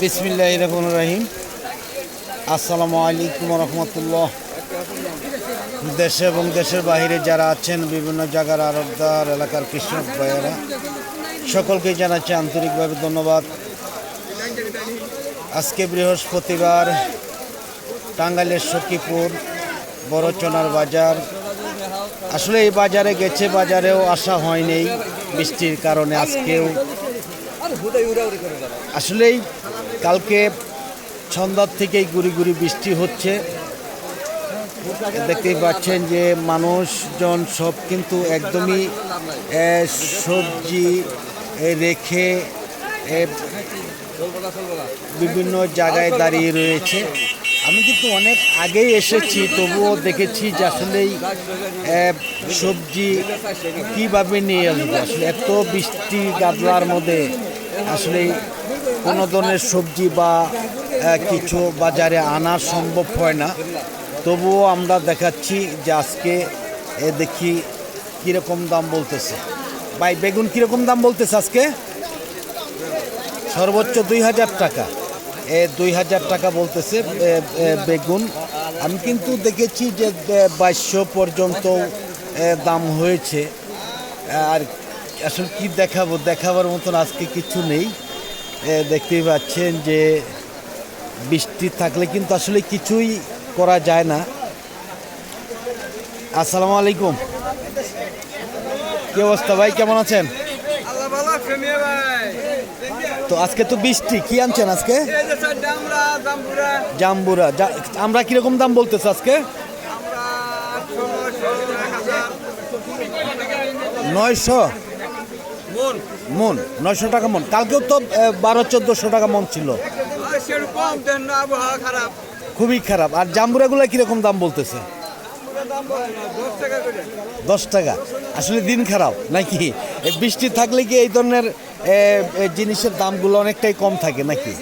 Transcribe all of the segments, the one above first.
বিসমিল্লাহ রহমান রাহিম। আসসালামু আলাইকুম রহমতুল্লাহ। দেশে এবং দেশের বাইরে যারা আছেন, বিভিন্ন জায়গার আরবদার, এলাকার কৃষক ভাইয়েরা সকলকে জানাচ্ছি আন্তরিকভাবে ধন্যবাদ। আজকে বৃহস্পতিবার, টাঙ্গাইলের সখীপুর, বড়চনার বাজার। আসলে এই বাজারে গেছে, বাজারেও আসা হয়নি বৃষ্টির কারণে আজকেও আসলেই কালকে সন্ধ্যার থেকেই গুড়ি গুড়ি বৃষ্টি হচ্ছে। দেখতেই পাচ্ছেন যে মানুষজন সব কিন্তু একদমই সবজি রেখে বিভিন্ন জায়গায় দাঁড়িয়ে রয়েছে। আমি কিন্তু অনেক আগেই এসেছি, তবুও দেখেছি যে আসলেই সবজি কীভাবে নিয়ে আসবে। আসলে এত বৃষ্টি গাদলার মধ্যে। আসলে কোনো ধরনের সবজি বা কিছু বাজারে আনা সম্ভব হয় না। তবুও আমরা দেখাচ্ছি যে আজকে, এ দেখি কীরকম দাম বলতেছে। ভাই, বেগুন কীরকম দাম বলতেছে আজকে? সর্বোচ্চ দুই হাজার টাকা। এ দুই হাজার টাকা বলতেছে বেগুন। আমি কিন্তু দেখেছি যে বাইশশো পর্যন্ত দাম হয়েছে। আর আসলে কি দেখাবো? দেখাবার মতন আজকে কিছু নেই। দেখতেই পাচ্ছেন যে বৃষ্টি থাকলে কিন্তু আসলে কিছুই করা যায় না। আসসালামু আলাইকুম। কি অবস্থা ভাই? কেমন আছেন? তো আজকে তো বৃষ্টি। কি আনছেন আজকে? জাম্বুরা। আমরা কীরকম দাম বলতেছি আজকে? নয়শো? মন, নয়শো টাকা মন। কালকেও তো বারো, চোদ্দোশো টাকা মন ছিল। খুবই খারাপ। আর জাম্বুরাগুলো কীরকম দাম বলতেছে? দশ টাকা। আসলে দিন খারাপ, নাকি? বৃষ্টি থাকলে কি এই ধরনের জিনিসের দামগুলো অনেকটাই কম থাকে, নাকি?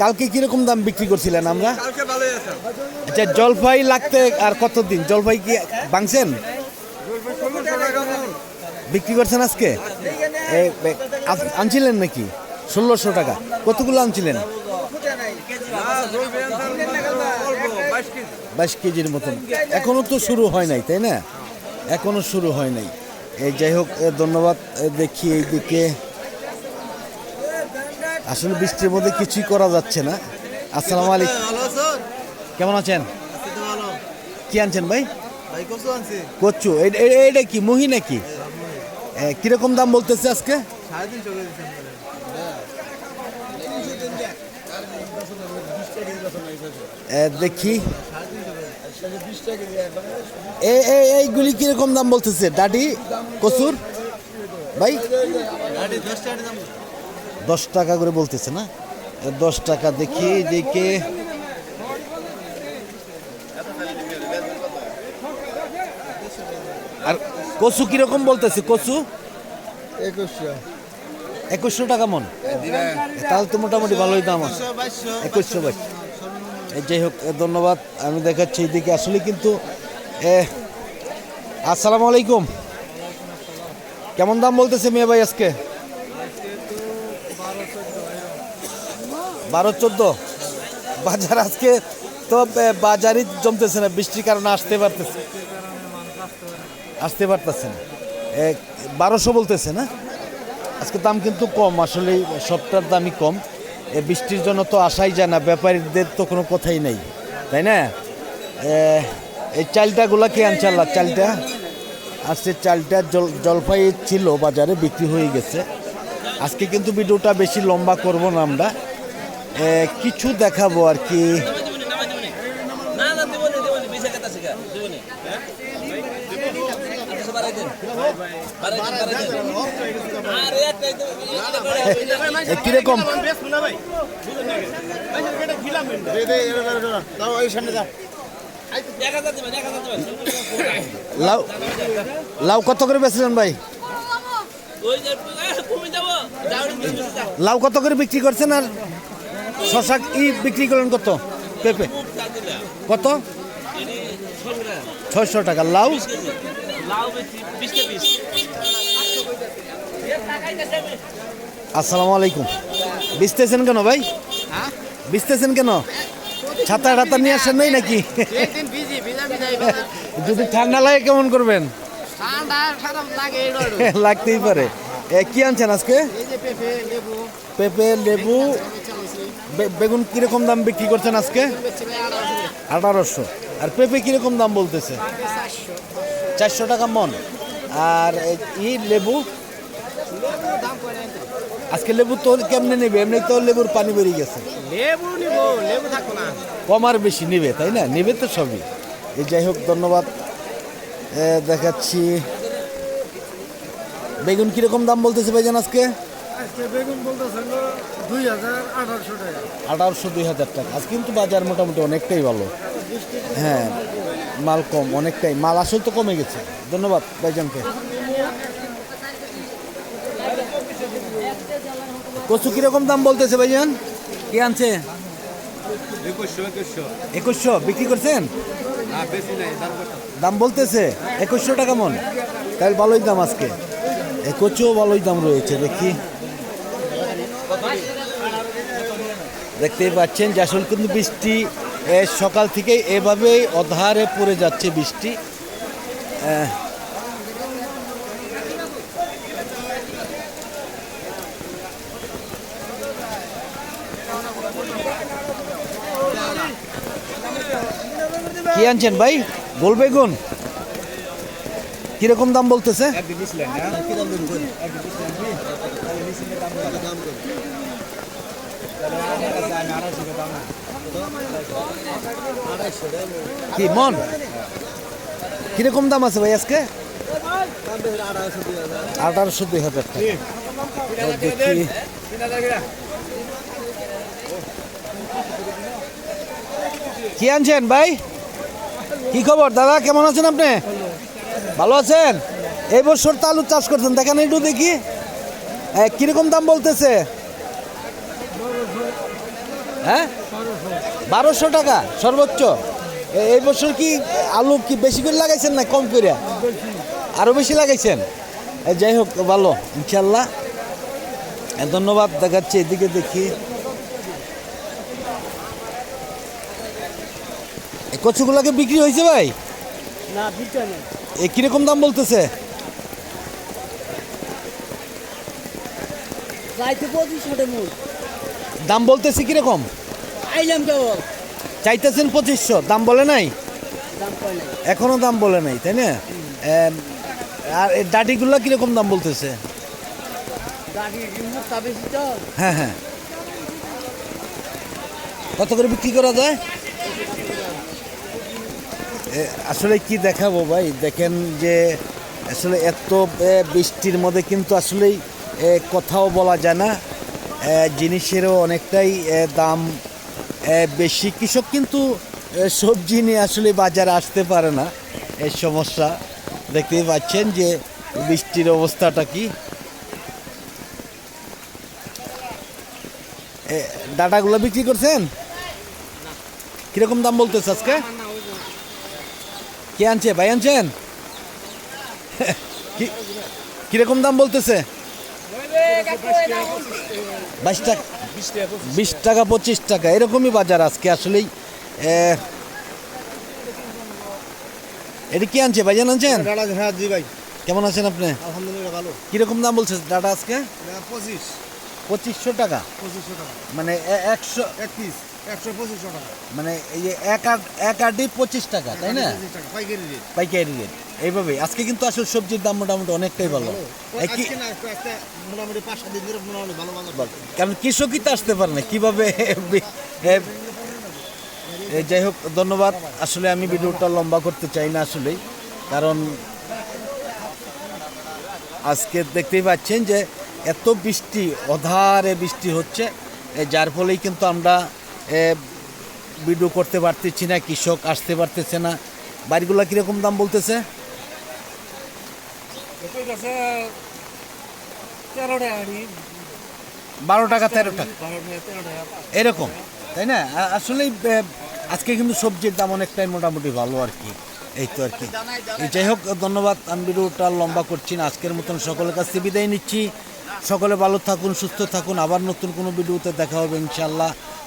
কালকে কীরকম দাম বিক্রি করছিলেন আমরা? আচ্ছা জলপাই লাগতে আর কতদিন? জলপাই কি মন বিক্রি করছেন আজকে? আনছিলেন নাকি? ষোলোশো টাকা। কতগুলো আনছিলেন? বাইশ কেজির মতন। এখনও তো শুরু হয় নাই তাই না? এখনও শুরু হয় নাই। এই যাই হোক ধন্যবাদ। দেখি এইদিকে। আসলে বৃষ্টির মধ্যে কিছুই করা যাচ্ছে না। আসসালামু আলাইকুম। আছো কেমন আছেন? কি আনছেন ভাই? এই- এইটা কি মহি নাকি? কীরকম দাম বলতেছে আজকে? দেখি। এই এই এইগুলি কীরকম দাম বলতেছে? ডাডি কচুর? ভাই? দশ টাকা করে বলতেছে না? দশ টাকা দেখি, দেখে আর কচু কীরকম বলতেছে? কচু? একুশশো। একুশশো টাকা মন। তাহলে তো মোটামুটি ভালোই দাম আছে। একুশশো বাইশ এই যাই হোক ধন্যবাদ। আমি দেখাচ্ছি এইদিকে। আসলে কিন্তু এ, আসসালামু আলাইকুম। কেমন দাম বলতেছে মেয়ে ভাই আজকে? বারো চোদ্দ। বাজার আজকে তো বাজারই জমতেছে না। বৃষ্টির কারণে আসতে পারতেছে। আসতে পারতেছে না বারোশো বলতেছে না? আজকে দাম কিন্তু কম, আসলে সবটার দামই কম। এ, বৃষ্টির জন্য তো আসাই যায় না, ব্যাপারীদের তো কোনো কথাই নেই, তাই না? এই চালটাগুলা কে আনছে আল্লাহ, চালটা? আজকে চালটা জল, জলপাই ছিল, বাজারে বিক্রি হয়ে গেছে। আজকে কিন্তু ভিডিওটা বেশি লম্বা করব না আমরা। কিছু দেখাবো আর কি না না দেবো না দেবো না বিশ টাকা আছে গা দেবো না আচ্ছা বাড়াই দেন বাড়াই দেন বাড়াই দেন আরে একটাই তো এটা করে এ, কীরকম লাউ লাউ কত করে বেচলেন ভাই লাউ কত করে বিক্রি করছেন আর শশা ই বিক্রি করলেন কত পেঁপে কত ছশো টাকা ছয়শো টাকা লাউ লাউ বেশি বিশ আসসালামু আলাইকুম। বিচতেছেন কেন ভাই? বিচতেছেন কেন? ছাতা টাতা নিয়ে আসেন নাই নাকি? যদি ঠান্ডা লাগে কেমন করবেন? এই লাগতেই পারে। কি আনছেন আজকে? পেঁপে, লেবু। বেগুন কীরকম দাম বিক্রি করছেন আজকে? আঠারোশো। আর পেঁপে কীরকম দাম বলতেছে? চারশো টাকা মন। আর এ- ই লেবু? আজকে লেবু তো কেমনে নেবে? এমনি তো লেবুর পানি বেরিয়ে গেছে। লেবু নিব লেবু থাকব না। কম আর বেশি নেবে তাই না? নেবে তো সবই। এই যাই হোক ধন্যবাদ। দেখাচ্ছি। বেগুন কীরকম দাম বলতেছে ভাইজান আজকে? আঠারোশো দুই হাজার টাকা। আজ কিন্তু বাজার মোটামুটি অনেকটাই ভালো। হ্যাঁ মাল কম অনেকটাই। মাল আসল তো কমে গেছে। ধন্যবাদ ভাইজানকে। কচু কীরকম দাম বলতেছে ভাইজান? কি আনছে? একুশশো বিক্রি করছেন? দাম বলতেছে একুশশো টাকা মন। তাহলে ভালোই দাম আজকে। এ কচুও ভালোই দাম রয়েছে দেখি। দেখতেই পাচ্ছেন যে আসলে কিন্তু বৃষ্টি সকাল থেকে এভাবেই অধারে পড়ে যাচ্ছে বৃষ্টি। কি আনছেন ভাই? গোল বেগুন। কীরকম দাম বলতেছে? কি, মন? কীরকম দাম আছে ভাই আজকে? আঠারোশো দুই হাজার কি আনছেন ভাই? কি খবর, দাদা? কেমন আছেন আপনি? ভালো আছেন? এই বছর তো আলু চাষ করছেন, দেখেন একটু দেখি। কীরকম দাম বলতেছে? হ্যাঁ? বারোশো টাকা, সর্বোচ্চ। এই বছর কি আলু কি বেশি করে লাগাইছেন না কম করে? আরও বেশি লাগাইছেন? যাই হোক, ভালো, ইনশাল্লাহ। ধন্যবাদ, দেখাচ্ছি, এদিকে দেখি। কচুগুলাকে বিক্রি হয়েছে ভাই? না বিটা নেই। এ কীরকম দাম বলতেছে? দাম বলতেছে কীরকম? আইলাম কেবল চাইতেছেন পঁচিশশো দাম বলে নাই? এখনও দাম বলে নাই তাই না? আর ডাটিগুলো কীরকম দাম বলতেছে? হ্যাঁ হ্যাঁ। কত করে বিক্রি করা যায়? আসলে কি দেখাবো ভাই? দেখেন যে, আসলে এত বৃষ্টির মধ্যে কিন্তু আসলেই কথাও বলা যায় না। জিনিসেরও অনেকটাই দাম বেশি। কৃষক কিন্তু সবজি নিয়ে আসলে বাজারে আসতে পারে না। এই সমস্যা। দেখতেই পাচ্ছেন যে, বৃষ্টির অবস্থাটা কি। ডাটাগুলো বিক্রি করছেন? কীরকম দাম বলতেছে আজকে? কে আনছে ভাই আনছেন? কি- কীরকম দাম বলতেছে? বাইশ টাকা বিশ টাকা পঁচিশ টাকা এরকমই বাজার আজকে আসলেই এটা কি আনছে ভাইজান আনছেন? হ্যাঁ জি ভাই। কেমন আছেন আপনি? আলহামদুলিল্লাহ ভালো। কীরকম দাম বলছে ডাটা আজকে? পঁচিশ। পঁচিশশো টাকা। পঁচিশশো টাকা। মানে একশো এক পিস একশো পঁচিশশো টাকা মানে এই যে এক আট পঁচিশ টাকা তাই না? পাইকারি রেট এইভাবেই। আজকে কিন্তু আসলে সবজির দাম মোটামুটি অনেকটাই ভালো। মোটামুটি ভালো কারণ কৃষকই তো আসতে পারে না কীভাবে যাই হোক ধন্যবাদ। আসলে আমি ভিডিওটা লম্বা করতে চাই না আসলেই। কারণ আজকে দেখতেই পাচ্ছেন যে এত বৃষ্টি অধারে বৃষ্টি হচ্ছে। যার ফলেই কিন্তু আমরা ভিডিও করতে পারতেছি না কৃষক আসতে পারতেছে না। বাড়িগুলো কীরকম দাম বলতেছে? বারো টাকা তেরো টাকা। এরকম তাই না? আ- আসলেই আজকে কিন্তু সবজির দাম অনেকটাই মোটামুটি ভালো আর কি। এই তো আর কি। যাই হোক ধন্যবাদ। আমি ভিডিওটা লম্বা করছি না আজকের মতন সকলের কাছ বিদায় নিচ্ছি। সকলে ভালো থাকুন সুস্থ থাকুন। আবার নতুন কোনো ভিডিওতে দেখা হবে ইনশাল্লাহ